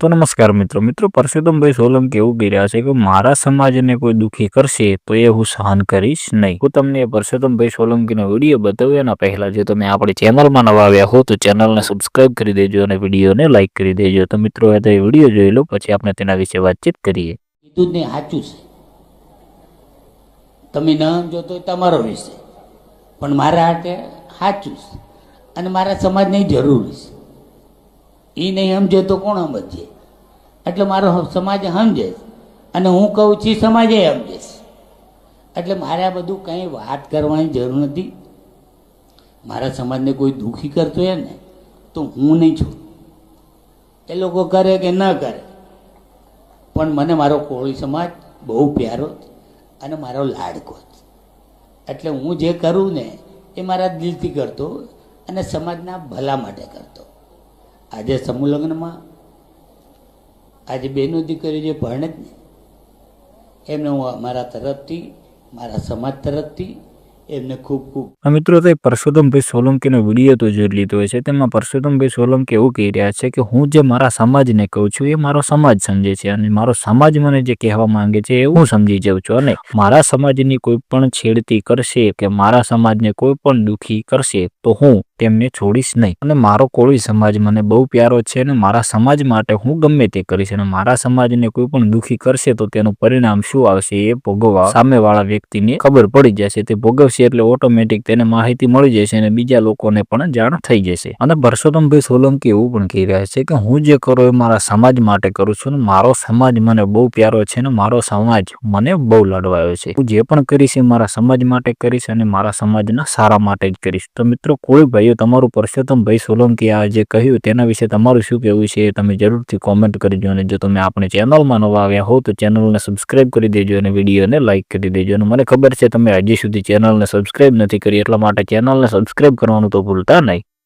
તો નમસ્કાર મિત્રો. મિત્રો, પરસોત્તમભાઈ સોલંકી એવું કહી રહ્યા છે કે મારા સમાજને કોઈ દુઃખી કરશે તો એ હું સહન કરીશ નહીં. હું તમને પરસોત્તમભાઈ સોલંકીનો વીડિયો બતાવ્યો એના પહેલાં જો તમે આપણી ચેનલમાં નવા આવ્યા હો તો ચેનલને સબસ્ક્રાઇબ કરી દેજો અને વિડીયોને લાઇક કરી દેજો. તો મિત્રો એ વીડિયો જોઈ લો, પછી આપણે તેના વિશે વાતચીત કરીએ. કીધું ને સાચું છે. તમે ન જોતો તમારો વિષય. પણ મારા હાથે સાચું છે. અને મારા સમાજની જરૂર છે. એ નહીં સમજે તો કોણ સમજે? એટલે મારો સમાજ સમજે. અને હું કહું છું સમાજે સમજે. એટલે મારે આ બધું કંઈ વાત કરવાની જરૂર નથી. મારા સમાજને કોઈ દુઃખી કરતો હોય ને, તો હું નહીં છું. એ લોકો કરે કે ન કરે. પણ મને મારો કોળી સમાજ બહુ પ્યારો અને મારો લાડકો એટલે હું જે કરું ને, એ મારા દિલથી કરતો અને સમાજના ભલા માટે કરતો. આજે સમૂહ લગ્નમાં આજે બહેનો દીકરીઓ જે ભણે જ ને એમને હું મારા તરફથી, મારા સમાજ તરફથી એમને ખૂબ ખૂબ મિત્રો તો પરસોત્તમભાઈ સોલંકીનો વીડિયો તો જોઈ લીધો છે તેમાં પરસોત્તમભાઈ સોલંકી એવું કહી રહ્યા છે કે હું જે મારા સમાજને કહું છું એ મારો સમાજ સમજે છે અને મારો સમાજ મને જે કહેવા માંગે છે એ હું સમજી જાઉં છું અને મારા સમાજની કોઈ પણ છેડતી કરશે કે મારા સમાજને કોઈ પણ દુખી કરશે તો હું તેમને છોડીશ નહીં. અને મારો કોળી સમાજ મને બહુ પ્યારો છે અને મારા સમાજ માટે હું ગમે તે કરીશ અને મારા સમાજને કોઈ પણ દુખી કરશે તો તેનું પરિણામ શું આવશે એ ભોગવવા સામેવાળા વ્યક્તિને ખબર પડી જશે. તે ભોગવશે એટલે ઓટોમેટિક તેને માહિતી મળી જશે અને બીજા લોકોને પણ જાણ થઈ જશે. અને પરસોત્તમભાઈ સોલંકી એવું પણ કહી રહ્યા છે કે હું જે કરું એ મારા સમાજ માટે કરું છું અને મારો સમાજ મને બહુ પ્યારો છે અને મારો સમાજ મને બહુ લડવાયો છે. હું જે પણ કરીશ એ મારા સમાજ માટે કરીશ અને મારા સમાજના સારા માટે જ કરીશ. તો મિત્રો કોઈ ભાઈઓ તમારું પરસોત્તમભાઈ સોલંકી આ જે કહ્યું તેના વિશે તમારું શું કહેવું છે તમે જરૂરથી કોમેન્ટ કરજો અને જો તમે આપણી ચેનલમાં નવા આવ્યા હો તો ચેનલને સબસ્ક્રાઇબ કરી દેજો અને વિડીયોને લાઇક કરી દેજો અને મને ખબર છે તમે હજી સુધી ચેનલને સબસ્ક્રાઇબ નથી કરી એટલા માટે ચેનલને સબસ્ક્રાઇબ કરવાનું તો ભૂલતા નહીં.